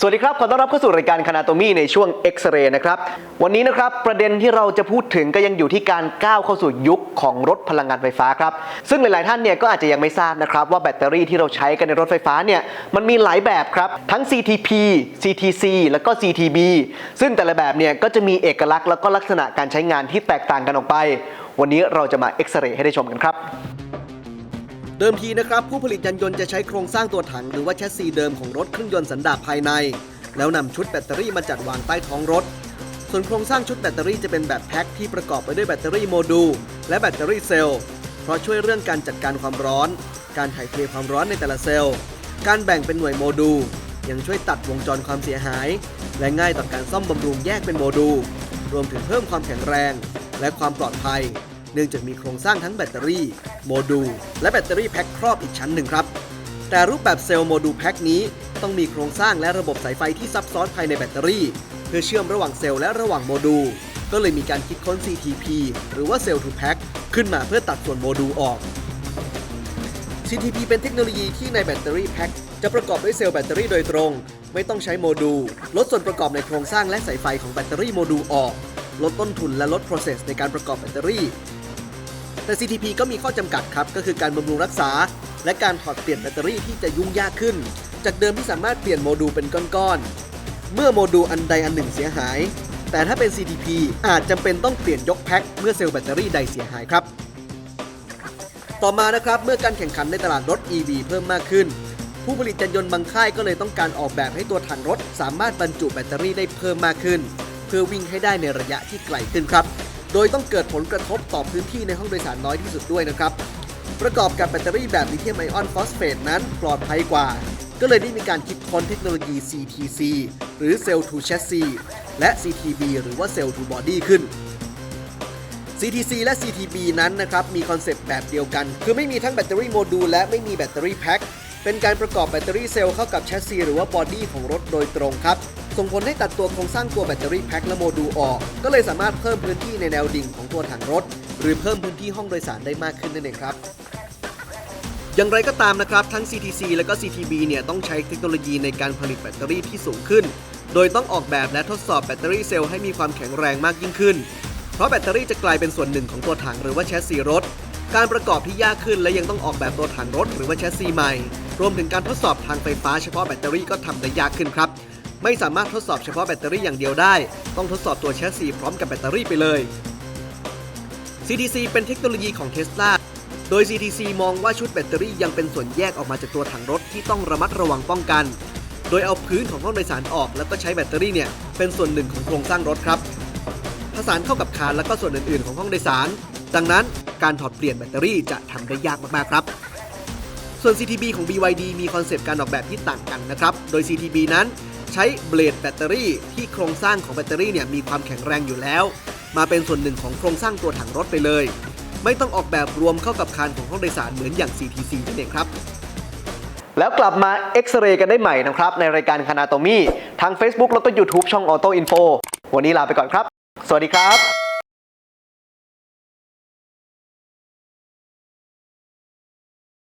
สวัสดีครับ ขอต้อนรับเข้าสู่รายการคณาโตมีในช่วงเอ็กซเรย์นะครับ วันนี้นะครับประเด็นที่เราจะพูดถึงก็ยังอยู่ที่การก้าวเข้าสู่ยุคของรถพลังงานไฟฟ้าครับ ซึ่งหลาย ๆ ท่านเนี่ยก็อาจจะยังไม่ทราบนะครับ ว่าแบตเตอรี่ที่เราใช้กันในรถไฟฟ้าเนี่ยมันมีหลายแบบครับ ทั้ง CTP CTC แล้วก็ CTB ซึ่งแต่ละแบบเนี่ยก็จะมีเอกลักษณ์แล้วก็ลักษณะการใช้งานที่แตกต่างกันออกไป วันนี้เราจะมาเอ็กซเรย์ให้ได้ชมกันครับ เดิมทีนะครับ ผู้ผลิตยานยนต์จะใช้โครงสร้างตัวถังหรือว่าแชสซีเดิมของรถเครื่องยนต์สันดาปภายใน แล้วนำชุดแบตเตอรี่มาจัดวางใต้ท้องรถ ส่วนโครงสร้างชุดแบตเตอรี่จะเป็นแบบแพ็คที่ประกอบไปด้วยแบตเตอรี่โมดูลและแบตเตอรี่เซลล์ เพราะช่วยเรื่องการจัดการความร้อน การถ่ายเทความร้อนในแต่ละเซลล์ การแบ่งเป็นหน่วยโมดูลยังช่วยตัดวงจรความเสียหาย และง่ายต่อการซ่อมบำรุงแยกเป็นโมดูลรวมถึงเพิ่มความแข็งแรง และความปลอดภัย เนื่องจากมีโครงสร้างทั้งแบตเตอรี่ โมดูล และแบตเตอรี่แพ็คครอบอีกชั้นหนึ่งครับ แต่รูปแบบเซลล์โมดูลแพ็คนี้ต้องมีโครงสร้างและระบบสายไฟที่ซับซ้อนภายในแบตเตอรี่ เพื่อเชื่อมระหว่างเซลล์และระหว่างโมดูล ก็เลยมีการคิดค้น CTP หรือว่าเซลล์ทูแพ็คขึ้นมาเพื่อตัดส่วนโมดูลออก CTP เป็นเทคโนโลยีที่ในแบตเตอรี่แพ็คจะประกอบด้วยเซลล์แบตเตอรี่โดยตรง ไม่ต้องใช้โมดูล ลดส่วนประกอบในโครงสร้างและสายไฟของแบตเตอรี่โมดูลออก ลดต้นทุนและลด process ในการประกอบแบตเตอรี่ แต่ CTP ก็มีข้อจำกัดครับ ก็คือการบำรุงรักษา และการถอดเปลี่ยนแบตเตอรี่ที่จะยุ่งยากขึ้น จากเดิมที่สามารถเปลี่ยนโมดูลเป็นก้อนๆ เมื่อโมดูลอันใดอันหนึ่งเสียหาย แต่ถ้าเป็น CTP อาจจำเป็นต้องเปลี่ยนยกแพ็คเมื่อเซลล์แบตเตอรี่ใดเสียหายครับ ต่อมานะครับเมื่อการแข่งขันในตลาดรถ EV เพิ่มมากขึ้น ผู้ผลิตยานยนต์บางค่ายก็เลยต้องการออกแบบให้ตัวถังรถ สามารถบรรจุแบตเตอรี่ได้เพิ่มมากขึ้น เพื่อวิ่งให้ได้ในระยะที่ไกลขึ้นครับ โดยต้องเกิดผลกระทบต่อพื้นที่ในห้องโดยสารน้อยที่สุดด้วยนะครับ ประกอบกับแบตเตอรี่แบบลิเธียมไอออนฟอสเฟตนั้นปลอดภัยกว่า ก็เลยได้มีการคิดค้นเทคโนโลยี CTC หรือ Cell to Chassis และ CTB หรือว่า Cell to Body ขึ้น CTC และ CTB นั้นนะครับมีคอนเซปต์แบบเดียวกัน คือไม่มีทั้งแบตเตอรี่โมดูลและไม่มีแบตเตอรี่แพ็คเป็นการประกอบแบตเตอรี่เซลล์เข้ากับแชสซีหรือว่าบอดี้ของรถโดยตรงครับ ส่งผลให้ตัดตัวโครงสร้างตัวแบตเตอรี่แพ็คและโมดูลออก ก็เลยสามารถเพิ่มพื้นที่ในแนวดิ่งของตัวถังรถ หรือเพิ่มพื้นที่ห้องโดยสารได้มากขึ้นนั่นเองครับอย่างไรก็ตามนะครับ ทั้ง CTC และก็ CTB เนี่ยต้องใช้เทคโนโลยีในการผลิตแบตเตอรี่ที่สูงขึ้น โดยต้องออกแบบและทดสอบแบตเตอรี่เซลล์ให้มีความแข็งแรงมากยิ่งขึ้น เพราะแบตเตอรี่จะกลายเป็นส่วนหนึ่งของตัวถังหรือว่าแชสซีรถ การประกอบที่ยากขึ้นและยังต้องออกแบบตัวถังรถหรือว่าแชสซีใหม่ รวมถึงการทดสอบทางไฟฟ้าเฉพาะแบตเตอรี่ก็ทำได้ยากขึ้นครับ ไม่สามารถทดสอบเฉพาะแบตเตอรี่อย่างเดียวได้ ต้องทดสอบตัวแชสซีพร้อมกับแบตเตอรี่ไปเลย CTC เป็นเทคโนโลยีของ Tesla โดย CTC มองว่าชุดแบตเตอรี่ยังเป็นส่วนแยกออกมาจากตัวถังรถที่ต้องระมัดระวังป้องกัน โดยเอาพื้นของห้องโดยสารออกแล้วก็ใช้แบตเตอรี่เนี่ยเป็นส่วนหนึ่งของโครงสร้างรถครับผสานเข้ากับคานแล้วก็ส่วนอื่นๆ ของห้องโดยสาร ดังนั้นการถอดเปลี่ยนแบตเตอรี่จะทำได้ยากมากๆครับ ส่วน CTB ของ BYD มีคอนเซปต์การออกแบบที่ต่างกันนะครับ โดย CTB นั้น ใช้เบลดแบตเตอรี่ที่โครงสร้างของแบตเตอรี่เนี่ยมีความแข็งแรงอยู่แล้ว มาเป็นส่วนหนึ่งของโครงสร้างตัวถังรถไปเลย ไม่ต้องออกแบบรวมเข้ากับคานของห้องโดยสารเหมือนอย่าง CTC นั่นเองครับแล้วกลับมาเอ็กซเรย์กันได้ใหม่นะครับ ในรายการคณาโตมีทาง Facebook แล้วก็ YouTube ช่อง Auto Info วันนี้ลาไปก่อนครับ สวัสดีครับ